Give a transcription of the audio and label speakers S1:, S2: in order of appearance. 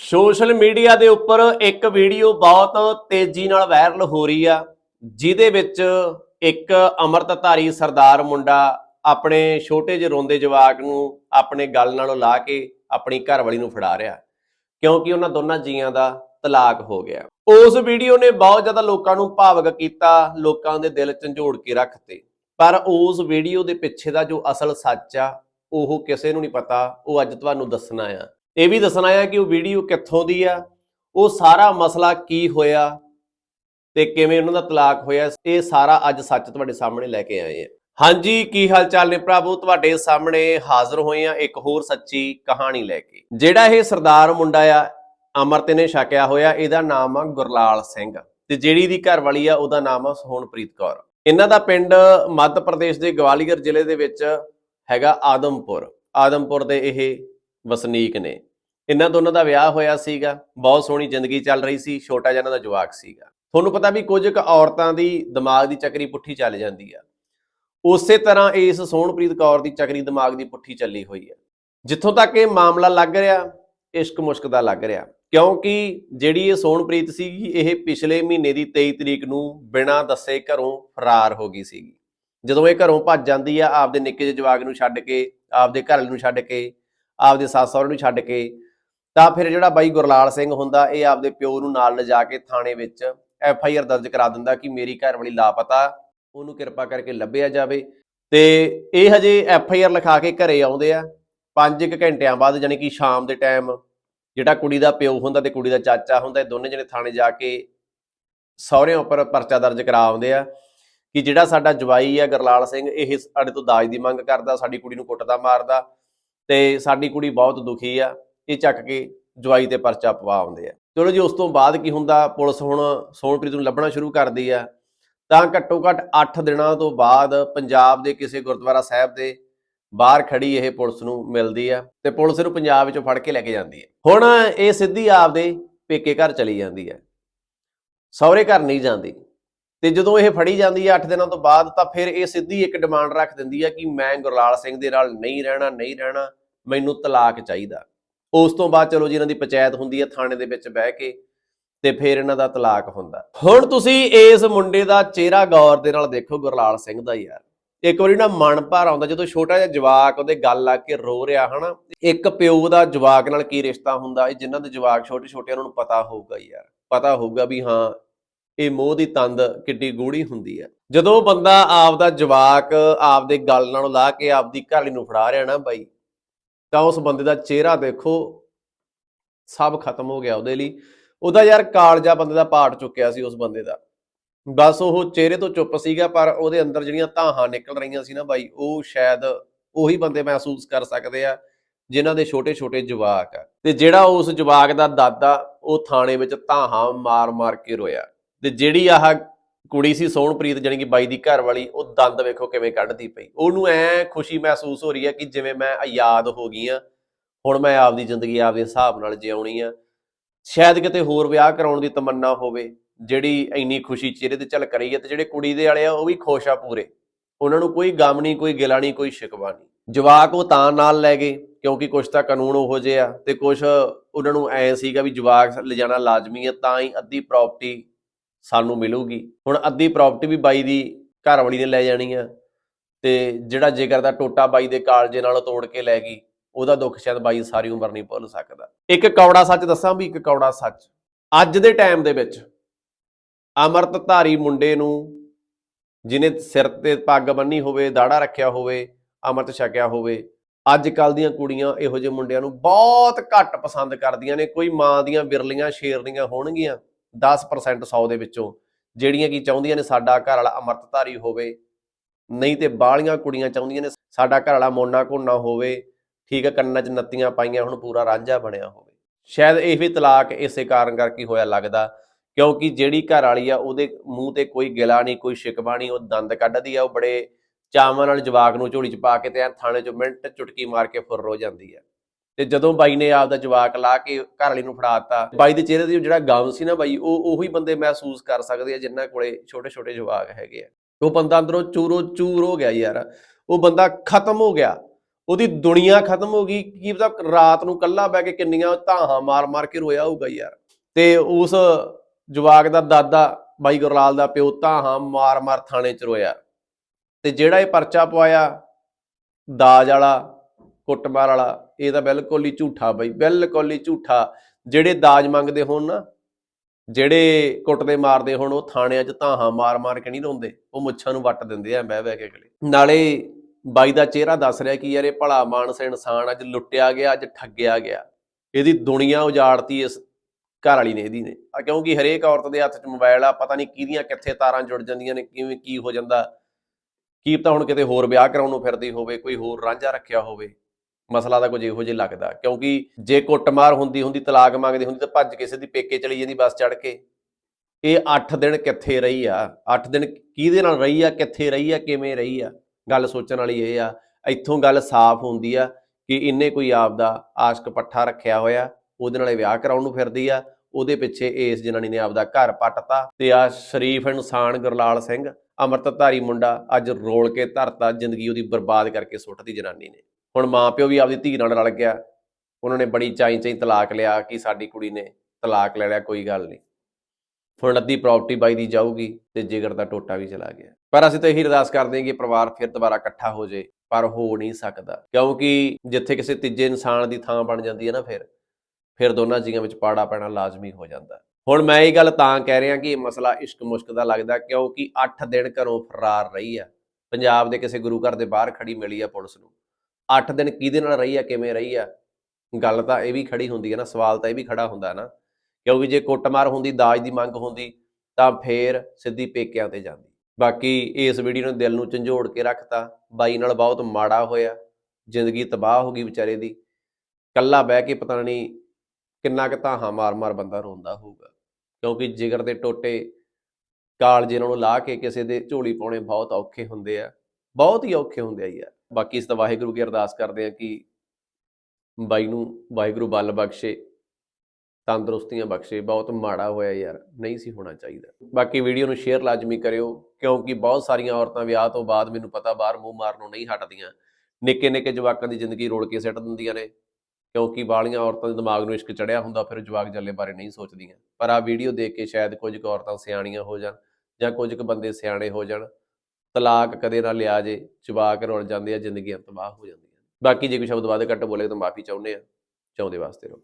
S1: Social media ਦੇ ਉੱਪਰ ਇੱਕ ਵੀਡੀਓ ਬਹੁਤ ਤੇਜ਼ੀ ਨਾਲ ਵਾਇਰਲ ਹੋ ਰਹੀ ਆ, ਜਿਹਦੇ ਵਿੱਚ ਇੱਕ ਅੰਮ੍ਰਿਤਧਾਰੀ ਸਰਦਾਰ ਮੁੰਡਾ ਆਪਣੇ ਛੋਟੇ ਜਿਹੇ ਰੋਂਦੇ ਜਵਾਕ ਨੂੰ ਆਪਣੇ ਗਲ ਨਾਲੋਂ ਲਾ ਕੇ ਆਪਣੀ ਘਰਵਾਲੀ ਨੂੰ ਫੜਾ ਰਿਹਾ, ਕਿਉਂਕਿ ਉਹਨਾਂ ਦੋਨਾਂ ਜੀਆਂ ਦਾ ਤਲਾਕ ਹੋ ਗਿਆ। ਉਸ ਵੀਡੀਓ ਨੇ ਬਹੁਤ ਜ਼ਿਆਦਾ ਲੋਕਾਂ ਨੂੰ ਭਾਵਕ ਕੀਤਾ, ਲੋਕਾਂ ਦੇ ਦਿਲ ਝੰਜੋੜ ਕੇ ਰੱਖਤੇ, ਪਰ ਉਸ ਵੀਡੀਓ ਦੇ ਪਿੱਛੇ ਦਾ ਜੋ ਅਸਲ ਸੱਚ ਆ, ਉਹ ਕਿਸੇ ਨੂੰ ਨਹੀਂ ਪਤਾ, ਉਹ ਅੱਜ ਤੁਹਾਨੂੰ ਦੱਸਣਾ ਆ। ਇਹ ਵੀ ਦੱਸਣਾ ਆ ਕਿ ਉਹ ਵੀਡੀਓ ਕਿੱਥੋਂ ਦੀ ਆ, ਉਹ ਸਾਰਾ ਮਸਲਾ ਕੀ ਹੋਇਆ ਤੇ ਕਿਵੇਂ ਉਹਨਾਂ ਦਾ ਤਲਾਕ ਹੋਇਆ, ਇਹ ਸਾਰਾ ਅੱਜ ਸੱਚ ਤੁਹਾਡੇ ਸਾਹਮਣੇ ਲੈ ਕੇ ਆਏ ਆ। ਹਾਂਜੀ, ਕੀ ਹਾਲ ਚਾਲ ਨੇ ਭਰਾਵੋ? ਤੁਹਾਡੇ ਸਾਹਮਣੇ ਹਾਜ਼ਰ ਹੋਏ ਆ ਇੱਕ ਹੋਰ ਸੱਚੀ ਕਹਾਣੀ ਲੈ ਕੇ। ਜਿਹੜਾ ਇਹ ਸਰਦਾਰ ਮੁੰਡਾ ਆ, ਅਮਰਤ ਨੇ ਛਕਿਆ ਹੋਇਆ, ਇਹਦਾ ਨਾਮ ਆ ਗੁਰਲਾਲ ਸਿੰਘ ਤੇ ਜਿਹੜੀ ਦੀ ਘਰ ਵਾਲੀ ਆ, ਉਹਦਾ ਨਾਮ ਆ ਸੋਹਣਪ੍ਰੀਤ ਕੌਰ। ਇਹਨਾਂ ਦਾ ਪਿੰਡ ਮੱਧ ਪ੍ਰਦੇਸ਼ ਦੇ ਗਵਾਲੀਅਰ ਜ਼ਿਲ੍ਹੇ ਦੇ ਵਿੱਚ ਹੈਗਾ ਆਦਮਪੁਰ। ਆਦਮਪੁਰ ਦੇ ਇਹ ਵਸਨੀਕ ਨੇ। ਇਹਨਾਂ ਦੋਨਾਂ ਦਾ ਵਿਆਹ ਹੋਇਆ ਸੀਗਾ, ਬਹੁਤ ਸੋਹਣੀ ਜ਼ਿੰਦਗੀ ਚੱਲ ਰਹੀ ਸੀ, ਛੋਟਾ ਜਿਹਾ ਇਹਨਾਂ ਦਾ ਜਵਾਕ ਸੀਗਾ। ਤੁਹਾਨੂੰ ਪਤਾ ਵੀ ਕੁਝ ਕੁ ਔਰਤਾਂ ਦੀ ਦਿਮਾਗ ਦੀ ਚੱਕਰੀ ਪੁੱਠੀ ਚੱਲ ਜਾਂਦੀ ਆ। ਉਸੇ ਤਰ੍ਹਾਂ ਇਸ ਸੋਹਣਪ੍ਰੀਤ ਕੌਰ ਦੀ ਚੱਕਰੀ ਦਿਮਾਗ ਦੀ ਪੁੱਠੀ ਚੱਲੀ ਹੋਈ ਆ। ਜਿੱਥੋਂ ਤੱਕ ਇਹ ਮਾਮਲਾ ਲੱਗ ਰਿਹਾ, ਇਸ਼ਕ ਮੁਸ਼ਕ ਦਾ ਲੱਗ ਰਿਹਾ, ਕਿਉਂਕਿ ਜਿਹੜੀ ਇਹ ਸੋਹਣਪ੍ਰੀਤ ਸੀਗੀ, ਇਹ ਪਿਛਲੇ ਮਹੀਨੇ ਦੀ 23 ਤਰੀਕ ਨੂੰ ਬਿਨਾਂ ਦੱਸੇ ਘਰੋਂ ਫਰਾਰ ਹੋ ਗਈ ਸੀਗੀ। ਜਦੋਂ ਇਹ ਘਰੋਂ ਭੱਜ ਜਾਂਦੀ ਆ, ਆਪਦੇ ਨਿੱਕੇ ਜਿਹੇ ਜਵਾਕ ਨੂੰ ਛੱਡ ਕੇ, ਆਪਦੇ ਘਰ ਨੂੰ ਛੱਡ ਕੇ, ਆਪਦੇ ਸੱਸ ਸਹੁਰੇ ਨੂੰ ਛੱਡ ਕੇ ਤਾਂ ਫਿਰ ਜਿਹੜਾ ਬਾਈ ਗੁਰਲਾਲ ਸਿੰਘ ਹੁੰਦਾ, ਇਹ ਆਪਦੇ ਪਿਓ ਨੂੰ ਨਾਲ ਲਿਜਾ ਕੇ ਥਾਣੇ ਵਿੱਚ ਐਫ ਆਈ ਆਰ ਦਰਜ ਕਰਾ ਦਿੰਦਾ ਕਿ ਮੇਰੀ ਘਰ ਵਾਲੀ ਲਾਪਤਾ, ਉਹਨੂੰ ਕਿਰਪਾ ਕਰਕੇ ਲੱਭਿਆ ਜਾਵੇ। ਤੇ ਇਹ ਹਜੇ ਐਫ ਆਈ ਆਰ ਲਿਖਾ ਕੇ ਘਰੇ ਆਉਂਦੇ ਆ। 5 ਘੰਟਿਆਂ ਬਾਅਦ ਯਾਨੀ ਕਿ ਸ਼ਾਮ ਦੇ ਟਾਈਮ ਜਿਹੜਾ ਕੁੜੀ ਦਾ ਪਿਓ ਹੁੰਦਾ ਤੇ ਕੁੜੀ ਦਾ ਚਾਚਾ ਹੁੰਦਾ, ਇਹ ਦੋਨੇ ਜਣੇ ਥਾਣੇ ਜਾ ਕੇ ਸਹੁਰਿਆਂ ਉੱਪਰ ਪਰਚਾ ਦਰਜ ਕਰਾ ਆਉਂਦੇ ਆ ਕਿ ਜਿਹੜਾ ਸਾਡਾ ਜਵਾਈ ਆ ਗਰਲਾਲ ਸਿੰਘ, ਇਹ ਸਾਡੇ ਤੋਂ ਦਾਜ ਦੀ ਮੰਗ ਕਰਦਾ, ਸਾਡੀ ਕੁੜੀ ਨੂੰ ਕੁੱਟਦਾ, ਮਾਰਦਾ ਤੇ ਸਾਡੀ ਕੁੜੀ ਬਹੁਤ ਦੁਖੀ ਆ। ਇਹ ਚੱਕ ਕੇ ਜਵਾਈ ਤੇ ਪਰਚਾ ਪਵਾ ਆਉਂਦੇ ਆ। ਚਲੋ ਜੀ, ਉਸ ਤੋਂ ਬਾਅਦ ਕੀ ਹੁੰਦਾ, ਪੁਲਿਸ ਹੁਣ ਸੋਨਪ੍ਰੀਤ ਨੂੰ ਲੱਭਣਾ ਸ਼ੁਰੂ ਕਰਦੀ ਆ। ਤਾਂ ਘੱਟੋ ਘੱਟ 8 ਦਿਨਾਂ ਤੋਂ ਬਾਅਦ ਪੰਜਾਬ ਦੇ ਕਿਸੇ ਗੁਰਦੁਆਰਾ ਸਾਹਿਬ ਦੇ ਬਾਹਰ ਖੜੀ ਇਹ ਪੁਲਿਸ ਨੂੰ ਮਿਲਦੀ ਆ ਤੇ ਪੁਲਿਸ ਨੂੰ ਪੰਜਾਬ ਵਿੱਚੋਂ ਫੜ ਕੇ ਲੈ ਕੇ ਜਾਂਦੀ ਹੈ ਹੁਣ ਇਹ ਸਿੱਧੀ ਆਪਦੇ ਪੇਕੇ ਘਰ ਚਲੀ ਜਾਂਦੀ ਹੈ ਸਹੁਰੇ ਘਰ ਨਹੀਂ ਜਾਂਦੀ। ਤੇ ਜਦੋਂ ਇਹ ਫੜੀ ਜਾਂਦੀ ਹੈ 8 ਦਿਨਾਂ ਤੋਂ ਬਾਅਦ ਤਾਂ ਫਿਰ ਇਹ ਸਿੱਧੀ ਇੱਕ ਡਿਮਾਂਡ ਰੱਖ ਦਿੰਦੀ ਹੈ ਕਿ ਮੈਂ ਗੁਰਲਾਲ ਸਿੰਘ ਦੇ ਨਾਲ ਨਹੀਂ ਰਹਿਣਾ ਨਹੀਂ ਰਹਿਣਾ, ਮੈਨੂੰ ਤਲਾਕ ਚਾਹੀਦਾ। ਉਸ ਤੋਂ ਬਾਅਦ ਚਲੋ ਜੀ ਇਹਨਾਂ ਦੀ ਪੰਚਾਇਤ ਹੁੰਦੀ ਹੈ ਥਾਣੇ ਦੇ ਵਿੱਚ ਬਹਿ ਕੇ ਤੇ ਫਿਰ ਇਹਨਾਂ ਦਾ ਤਲਾਕ ਹੁੰਦਾ। ਹੁਣ ਤੁਸੀਂ ਇਸ ਮੁੰਡੇ ਦਾ ਚਿਹਰਾ ਗੌਰ ਦੇ ਨਾਲ ਦੇਖੋ ਗੁਰਲਾਲ ਸਿੰਘ ਦਾ ਯਾਰ। ਇੱਕ ਵਾਰੀ ਨਾ ਮਨ ਭਰ ਆਉਂਦਾ, ਜਦੋਂ ਛੋਟਾ ਜਿਹਾ ਜਵਾਕ ਉਹਦੇ ਗੱਲ ਲਾ ਕੇ ਰੋ ਰਿਹਾ, ਹਨਾ? ਇੱਕ ਪਿਓ ਦਾ ਜਵਾਕ ਨਾਲ ਕੀ ਰਿਸ਼ਤਾ ਹੁੰਦਾ ਇਹ ਜਿਨ੍ਹਾਂ ਦੇ ਜਵਾਕ ਛੋਟੇ ਛੋਟੇ ਉਹਨਾਂ ਨੂੰ ਪਤਾ ਹੋਊਗਾ ਯਾਰ। ਪਤਾ ਹੋਊਗਾ ਵੀ ਹਾਂ, ਇਹ ਮੋਹ ਦੀ ਤੰਦ ਕਿੱਡੀ ਗੂੜੀ ਹੁੰਦੀ ਹੈ। ਜਦੋਂ ਬੰਦਾ ਆਪਦਾ ਜਵਾਕ ਆਪਦੇ ਗੱਲ ਨਾਲੋਂ ਲਾ ਕੇ ਆਪਦੀ ਘਰਲੀ ਨੂੰ ਫੜਾ ਰਿਹਾ ਨਾ ਬਾਈ ਤਾਂ ਉਸ ਬੰਦੇ ਦਾ ਚਿਹਰਾ ਦੇਖੋ, ਸਭ ਖਤਮ ਹੋ ਗਿਆ ਉਹਦੇ ਲਈ। ਉਹਦਾ ਯਾਰ ਕਾਲਜਾ ਬੰਦੇ ਦਾ ਪਾਟ ਚੁੱਕਿਆ ਸੀ ਉਸ ਬੰਦੇ ਦਾ। ਬਸ ਉਹ ਚਿਹਰੇ ਤੋਂ ਚੁੱਪ ਸੀਗਾ, ਪਰ ਉਹਦੇ ਅੰਦਰ ਜਿਹੜੀਆਂ ਧਾਹਾਂ ਨਿਕਲ ਰਹੀਆਂ ਸੀ ਨਾ ਬਾਈ, ਉਹ ਸ਼ਾਇਦ ਉਹੀ ਬੰਦੇ ਮਹਿਸੂਸ ਕਰ ਸਕਦੇ ਆ, ਜਿਨ੍ਹਾਂ ਦੇ ਛੋਟੇ-ਛੋਟੇ ਜਵਾਕ ਆ। ਤੇ ਜਿਹੜਾ ਉਸ ਜਵਾਕ ਦਾ ਦਾਦਾ, ਉਹ ਥਾਣੇ ਵਿੱਚ ਧਾਹਾਂ ਮਾਰ-ਮਾਰ ਕੇ ਰੋਇਆ। ਤੇ ਜਿਹੜੀ ਆਹ ਕੁੜੀ ਸੀ ਸੋਹਣਪ੍ਰੀਤ ਜਾਨੀ ਕਿ ਬਾਈ ਦੀ ਘਰ ਵਾਲੀ, ਉਹ ਦੰਦ ਵੇਖੋ ਕਿਵੇਂ ਕੱਢਦੀ ਪਈ। ਉਹਨੂੰ ਐ ਖੁਸ਼ੀ ਮਹਿਸੂਸ ਹੋ ਰਹੀ ਹੈ ਕਿ ਜਿਵੇਂ ਮੈਂ ਆਜ਼ਾਦ ਹੋ ਗਈ ਆ, ਹੁਣ ਮੈਂ ਆਪਦੀ ਜ਼ਿੰਦਗੀ ਆਪਦੇ ਹਿਸਾਬ ਨਾਲ ਜਿਉਣੀ ਆ। ਸ਼ਾਇਦ ਕਿਤੇ ਹੋਰ ਵਿਆਹ ਕਰਾਉਣ ਦੀ ਤਮੰਨਾ ਹੋਵੇ, ਜਿਹੜੀ ਇੰਨੀ ਖੁਸ਼ੀ ਚਿਹਰੇ ਤੇ ਝਲਕ ਰਹੀ ਹੈ ਤੇ ਜਿਹੜੇ ਕੁੜੀ ਦੇ ਵਾਲੇ ਆ, ਉਹ ਵੀ ਖੁਸ਼ ਆ ਪੂਰੇ। ਉਹਨਾਂ ਨੂੰ ਕੋਈ ਗਮ ਨਹੀਂ, ਕੋਈ ਗਿਲਾ ਨਹੀਂ, ਕੋਈ ਸ਼ਿਕਵਾ ਨਹੀਂ। ਜਵਾਕ ਉਹ ਤਾਂ ਨਾਲ ਲੈ ਗਏ, ਕਿਉਂਕਿ ਕੁਝ ਤਾਂ ਕਾਨੂੰਨ ਉਹ ਜਿਹੇ ਆ ਤੇ ਕੁਝ ਉਹਨਾਂ ਨੂੰ ਐ ਸੀਗਾ ਵੀ ਜਵਾਕ ਲਿਜਾਣਾ ਲਾਜ਼ਮੀ ਹੈ ਤਾਂ ਹੀ ਅੱਧੀ ਪ੍ਰਾਪਰਟੀ ਸਾਨੂੰ ਮਿਲੂਗੀ। ਹੁਣ ਅੱਧੀ ਪ੍ਰਾਪਰਟੀ ਵੀ ਬਾਈ ਦੀ ਘਰ ਵਾਲੀ ਨੇ ਲੈ ਜਾਣੀ ਆ ਤੇ ਜਿਹੜਾ ਜਿਗਰ ਦਾ ਟੋਟਾ ਬਾਈ ਦੇ ਕਾਲਜੇ ਨਾਲ ਤੋੜ ਕੇ ਲੈ ਗਈ, ਉਹਦਾ ਦੁੱਖ ਸ਼ਾਇਦ ਬਾਈ ਸਾਰੀ ਉਮਰ ਨਹੀਂ ਭੁੱਲ ਸਕਦਾ। ਇੱਕ ਕੌੜਾ ਸੱਚ ਦੱਸਾਂ ਵੀ ਇੱਕ ਕੌੜਾ ਸੱਚ। ਅੱਜ ਦੇ ਟਾਈਮ ਦੇ ਵਿੱਚ ਅਮਰਤਧਾਰੀ ਮੁੰਡੇ ਨੂੰ ਜਿਨੇ ਸਿਰ ਤੇ ਪੱਗ ਬੰਨੀ ਹੋਵੇ ਦਾੜਾ ਰੱਖਿਆ ਹੋਵੇ, ਅੰਮ੍ਰਿਤ ਛਕਿਆ ਹੋਵੇ, ਅੱਜ ਕੱਲ ਦੀਆਂ ਕੁੜੀਆਂ ਇਹੋ ਜਿਹੇ ਮੁੰਡਿਆਂ ਨੂੰ ਬਹੁਤ ਘੱਟ ਪਸੰਦ ਕਰਦੀਆਂ ਨੇ। ਕੋਈ ਮਾਂ ਦੀਆਂ ਬਿਰਲੀਆਂ ਸ਼ੇਰਨੀਆਂ ਹੋਣਗੀਆਂ। 10% 100 ਦੇ ਵਿੱਚੋਂ, ਜਿਹੜੀਆਂ ਕੀ ਚਾਹੁੰਦੀਆਂ ਨੇ ਸਾਡਾ ਘਰ ਵਾਲਾ ਅੰਮ੍ਰਿਤਧਾਰੀ ਹੋਵੇ, ਨਹੀਂ ਤੇ ਬਾਲੀਆਂ ਕੁੜੀਆਂ ਚਾਹੁੰਦੀਆਂ ਨੇ ਸਾਡਾ ਘਰ ਵਾਲਾ ਮੋਨਾ ਘੋਨਾ ਹੋਵੇ, ਠੀਕ ਹੈ ਕੰਨਾਂ 'ਚ ਨੱਤੀਆਂ ਪਾਈਆਂ, ਹੁਣ ਪੂਰਾ ਰਾਂਝਾ ਬਣਿਆ ਹੋਵੇ। ਸ਼ਾਇਦ ਇਹ ਵੀ ਤਲਾਕ ਇਸੇ ਕਾਰਨ ਕਰਕੇ ਹੋਇਆ ਲੱਗਦਾ, ਕਿਉਂਕਿ ਜਿਹੜੀ ਘਰ ਵਾਲੀ ਆ, ਉਹਦੇ ਮੂੰਹ ਤੇ ਕੋਈ ਗਿਲਾ ਨਹੀਂ, ਕੋਈ ਸ਼ਿਕਵਾ ਨਹੀਂ, ਉਹ ਦੰਦ ਕੱਢਦੀ ਆ, ਉਹ ਬੜੇ ਚਾਵਾਂ ਨਾਲ ਜਵਾਕ ਨੂੰ ਝੋਲੀ 'ਚ ਪਾ ਕੇ ਤੇ ਐਂ ਥਾਣੇ 'ਚ ਮਿੰਟ ਚੁਟਕੀ ਮਾਰ ਕੇ ਫੁਰ ਰੋ ਜਾਂਦੀ ਆ। ਤੇ ਜਦੋਂ ਬਾਈ ਨੇ ਆਪਦਾ ਜਵਾਕ ਲਾ ਕੇ ਘਰ ਵਾਲੀ ਨੂੰ ਫੜਾ ਦਿੱਤਾ, ਬਾਈ ਦੇ ਚਿਹਰੇ ਤੇ ਜਿਹੜਾ ਗਮ ਸੀ ਨਾ ਬਾਈ, ਉਹ ਉਹੀ ਬੰਦੇ ਮਹਿਸੂਸ ਕਰ ਸਕਦੇ ਆ ਜਿਨ੍ਹਾਂ ਕੋਲੇ ਛੋਟੇ ਛੋਟੇ ਜਵਾਕ ਹੈਗੇ ਆ। ਉਹ ਬੰਦਾ ਅੰਦਰੋਂ ਚੂਰੋ ਚੂਰ ਹੋ ਗਿਆ ਯਾਰ, ਉਹ ਬੰਦਾ ਖਤਮ ਹੋ ਗਿਆ, ਉਹਦੀ ਦੁਨੀਆ ਖਤਮ ਹੋ ਗਈ, ਕੀ ਪਤਾ ਰਾਤ ਨੂੰ ਕੱਲਾ ਬੈ ਕੇ ਕਿੰਨੀਆਂ ਧਾਹਾਂ ਮਾਰ-ਮਾਰ ਕੇ ਰੋਇਆ ਹੋਊਗਾ ਯਾਰ। ਤੇ ਉਸ ਜਵਾਕ ਦਾ ਦਾਦਾ ਬਾਈ ਗੁਰਲਾਲ ਦਾ ਪਿਓ ਧਾਹਾਂ ਮਾਰ-ਮਾਰ ਥਾਣੇ ਚ ਰੋਇਆ। ਤੇ ਜਿਹੜਾ ਇਹ ਪਰਚਾ ਪਵਾਇਆ, ਦਾਜ ਵਾਲਾ, ਕੁੱਟਮਾਰ ਵਾਲਾ ਇਹ ਤਾਂ ਬਿਲਕੁਲ ਹੀ ਝੂਠਾ ਬਾਈ, ਬਿਲਕੁਲ ਹੀ ਝੂਠਾ। ਜਿਹੜੇ ਦਾਜ ਮੰਗਦੇ ਹੋਣ ਨਾ, ਜਿਹੜੇ ਕੁੱਟਦੇ ਮਾਰਦੇ ਹੋਣ, ਉਹ ਥਾਣਿਆਂ 'ਚ ਧਾਹਾਂ ਮਾਰ-ਮਾਰ ਕੇ ਨਹੀਂ ਰੋਂਦੇ, ਉਹ ਮੁੱਛਾਂ ਨੂੰ ਵੱਟ ਦਿੰਦੇ ਆ ਬਹਿ ਬਹਿ ਕੇ ਅਗਲੇ। ਨਾਲੇ ਬਾਈ ਦਾ ਚਿਹਰਾ ਦੱਸ ਰਿਹਾ ਕਿ ਯਾਰ ਇਹ ਭਲਾ ਮਾਨਸ ਇਨਸਾਨ ਅੱਜ ਲੁੱਟਿਆ ਗਿਆ, ਅੱਜ ਠੱਗਿਆ ਗਿਆ। ਇਹਦੀ ਦੁਨੀਆ ਉਜਾੜਤੀ ਇਸ ਘਰ ਵਾਲੀ ਨੇ, ਇਹਦੀ ਨੇ। ਕਿਉਂਕਿ ਹਰੇਕ ਔਰਤ ਦੇ ਹੱਥ 'ਚ ਮੋਬਾਈਲ ਆ, ਪਤਾ ਨਹੀਂ ਕਿਹਦੀਆਂ ਕਿੱਥੇ ਤਾਰਾਂ ਜੁੜ ਜਾਂਦੀਆਂ ਨੇ, ਕਿਵੇਂ ਕੀ ਹੋ ਜਾਂਦਾ। ਕੀ ਪਤਾ ਹੁਣ ਕਿਤੇ ਹੋਰ ਵਿਆਹ ਕਰਾਉਣ ਨੂੰ ਫਿਰਦੀ ਹੋਵੇ, ਕੋਈ ਹੋਰ ਰਾਂਝਾ ਰੱਖਿਆ ਹੋਵੇ। ਮਸਲਾ ਤਾਂ ਕੁਝ ਇਹੋ ਜਿਹਾ ਲੱਗਦਾ, ਕਿਉਂਕਿ ਜੇ ਕੁੱਟਮਾਰ ਹੁੰਦੀ ਹੁੰਦੀ, ਤਲਾਕ ਮੰਗਦੀ ਹੁੰਦੀ, ਤਾਂ ਭੱਜ ਕਿਸੇ ਦੀ ਪੇਕੇ ਚਲੀ ਜਾਂਦੀ ਬੱਸ ਚੜ ਕੇ। ਇਹ 8 ਦਿਨ ਕਿੱਥੇ ਰਹੀ ਆ? 8 ਦਿਨ ਕਿਹਦੇ ਨਾਲ ਰਹੀ ਆ? ਕਿੱਥੇ ਰਹੀ ਆ? ਕਿਵੇਂ ਰਹੀ ਆ? ਗੱਲ ਸੋਚਣ ਵਾਲੀ ਇਹ ਆ, ਇੱਥੋਂ ਗੱਲ ਸਾਫ਼ ਹੁੰਦੀ ਆ ਕਿ ਇਹਨੇ ਕੋਈ ਆਪਦਾ ਆਸ਼ਕ ਪੱਠਾ ਰੱਖਿਆ ਹੋਇਆ, ਉਹਦੇ ਨਾਲ ਵਿਆਹ ਕਰਾਉਣ ਨੂੰ ਫਿਰਦੀ ਆ, ਉਹਦੇ ਪਿੱਛੇ ਇਸ ਜਨਾਨੀ ਨੇ ਆਪਦਾ ਘਰ ਪੱਟਤਾ ਤੇ ਆ ਸ਼ਰੀਫ ਇਨਸਾਨ ਗੁਰਲਾਲ ਸਿੰਘ, ਅੰਮ੍ਰਿਤਧਾਰੀ ਮੁੰਡਾ ਅੱਜ ਰੋਲ ਕੇ ਧਰਤਾ, ਜ਼ਿੰਦਗੀ ਉਹਦੀ ਬਰਬਾਦ ਕਰਕੇ ਸੁੱਟਦੀ ਜਨਾਨੀ ਨੇ। ਹੁਣ ਮਾਂ ਪਿਓ ਵੀ ਆਪਦੀ ਧੀ ਨਾਲ ਰਲ ਗਿਆ। ਉਹਨਾਂ ਨੇ ਬੜੀ ਚਾਈ ਚਾਈ ਤਲਾਕ ਲਿਆ ਕਿ ਸਾਡੀ ਕੁੜੀ ਨੇ ਤਲਾਕ ਲੈ ਲਿਆ, ਕੋਈ ਗੱਲ ਨਹੀਂ। ਹੁਣ ਅੱਧੀ ਪ੍ਰਾਪਰਟੀ ਬਾਈ ਦੀ ਜਾਊਗੀ ਤੇ ਜਿਗਰ ਦਾ ਟੋਟਾ ਵੀ ਚਲਾ ਗਿਆ। ਪਰ ਅਸੀਂ ਤਾਂ ਇਹੀ ਅਰਦਾਸ ਕਰਦੇ ਹਾਂ ਕਿ ਪਰਿਵਾਰ ਫਿਰ ਦੁਬਾਰਾ ਇਕੱਠਾ ਹੋ ਜਾਏ ਪਰ ਹੋ ਨਹੀਂ ਸਕਦਾ। ਕਿਉਂਕਿ ਜਿੱਥੇ ਕਿਸੇ ਤੀਜੇ ਇਨਸਾਨ ਦੀ ਥਾਂ ਬਣ ਜਾਂਦੀ ਹੈ ਨਾ ਫਿਰ ਫਿਰ ਦੋਨਾਂ ਜੀਆਂ ਵਿੱਚ ਪਾੜਾ ਪੈਣਾ ਲਾਜ਼ਮੀ ਹੋ ਜਾਂਦਾ। ਹੁਣ ਮੈਂ ਇਹ ਗੱਲ ਤਾਂ ਕਹਿ ਰਿਹਾ ਕਿ ਇਹ ਮਸਲਾ ਇਸ਼ਕ ਮੁਸ਼ਕ ਦਾ ਲੱਗਦਾ ਕਿਉਂਕਿ 8 ਦਿਨ ਘਰੋਂ ਫਰਾਰ ਰਹੀ ਆ। ਪੰਜਾਬ ਦੇ ਕਿਸੇ ਗੁਰੂ ਘਰ ਦੇ ਬਾਹਰ ਖੜੀ ਮਿਲੀ ਆ ਪੁਲਿਸ ਨੂੰ। 8 ਦਿਨ ਕਿਹਦੇ ਨਾਲ ਰਹੀ ਆ, ਕਿਵੇਂ ਰਹੀ ਆ? ਗੱਲ ਤਾਂ ਇਹ ਵੀ ਖੜੀ ਹੁੰਦੀ ਹੈ ਨਾ, ਸਵਾਲ ਤਾਂ ਇਹ ਵੀ ਖੜਾ ਹੁੰਦਾ ਨਾ ਕਿਉਂਕਿ ਜੇ ਕੁੱਟਮਾਰ ਹੁੰਦੀ, ਦਾਜ ਦੀ ਮੰਗ ਹੁੰਦੀ ਤਾਂ ਫੇਰ ਸਿੱਧੀ ਪੇਕਿਆਂ ਤੇ ਜਾਂਦੀ। ਬਾਕੀ ਇਸ ਵੀਡੀਓ ਨੂੰ ਦਿਲ ਨੂੰ ਝੰਜੋੜ ਕੇ ਰੱਖਤਾ ਬਾਈ ਨਾਲ ਬਹੁਤ ਮਾੜਾ ਹੋਇਆ, ਜ਼ਿੰਦਗੀ ਤਬਾਹ ਹੋ ਗਈ ਵਿਚਾਰੇ ਦੀ। ਕੱਲਾ ਬਹਿ ਕੇ ਪਤਾ ਨਹੀਂ ਕਿੰਨਾ ਕੁ ਧਾਹਾਂ ਮਾਰ-ਮਾਰ ਬੰਦਾ ਰੋਂਦਾ ਹੋਊਗਾ, ਕਿਉਂਕਿ ਜਿਗਰ ਦੇ ਟੋਟੇ ਕਾਲਜੇ ਨਾਲੋਂ ਲਾ ਕੇ ਕਿਸੇ ਦੇ ਝੋਲੀ ਪਾਉਣੇ ਬਹੁਤ ਔਖੇ ਹੁੰਦੇ ਆ, ਬਹੁਤ ਹੀ ਔਖੇ ਹੁੰਦੇ ਆ ਯਾਰ। ਬਾਕੀ ਇਸ ਤਾਂ ਵਾਹਿਗੁਰੂ ਕੀ ਅਰਦਾਸ ਕਰਦੇ ਆ ਕਿ ਬਾਈ ਨੂੰ ਵਾਹਿਗੁਰੂ ਬਲ ਬਖਸ਼ੇ, ਤੰਦਰੁਸਤੀਆਂ ਬਖਸ਼ੇ। ਬਹੁਤ ਮਾੜਾ ਹੋਇਆ ਯਾਰ, ਨਹੀਂ ਸੀ ਹੋਣਾ ਚਾਹੀਦਾ। ਬਾਕੀ ਵੀਡੀਓ ਨੂੰ ਸ਼ੇਅਰ ਲਾਜ਼ਮੀ ਕਰਿਓ, ਕਿਉਂਕਿ ਬਹੁਤ ਸਾਰੀਆਂ ਔਰਤਾਂ ਵਿਆਹ ਤੋਂ ਬਾਅਦ ਮੈਨੂੰ ਪਤਾ ਬਾਹਰ ਮੂੰਹ ਮਾਰਨੋਂ ਨਹੀਂ ਹਟਦੀਆਂ। ਨਿੱਕੇ ਨਿੱਕੇ ਜਵਾਕਾਂ ਦੀ ਜ਼ਿੰਦਗੀ ਰੋਲ ਕੇ ਸਿੱਟ ਦਿੰਦੀਆਂ ਨੇ, ਕਿਉਂਕਿ ਬਾਲੀਆਂ ਔਰਤਾਂ ਦੇ ਦਿਮਾਗ ਨੂੰ ਇਸ਼ਕ ਚੜਿਆ ਹੁੰਦਾ, ਫਿਰ ਜਵਾਕ ਜੱਲੇ ਬਾਰੇ ਨਹੀਂ ਸੋਚਦੀਆਂ। ਪਰ ਆ ਵੀਡੀਓ ਦੇਖ ਕੇ ਸ਼ਾਇਦ ਕੁਝ ਕੁ ਔਰਤਾਂ ਸਿਆਣੀਆਂ ਹੋ ਜਾਣ ਜਾਂ ਕੁਝ ਕੁ ਬੰਦੇ ਸਿਆਣੇ ਹੋ ਜਾਣ। ਤਲਾਕ ਕਦੇ ਨਾ ਲਿਆ ਜੇ ਚਬਾ ਕੇ ਰੁਲ ਜਾਂਦੇ ਆ, ਜ਼ਿੰਦਗੀਆਂ ਤਬਾਹ ਹੋ ਜਾਂਦੀਆਂ। ਬਾਕੀ ਜੇ ਕੋਈ ਸ਼ਬਦ ਵੱਧ ਘੱਟ ਬੋਲੇ ਤਾਂ ਮਾਫੀ ਚਾਹੁੰਦੇ ਆ, ਚਾਹੁੰਦੇ ਵਾਸਤੇ ਰਹੋ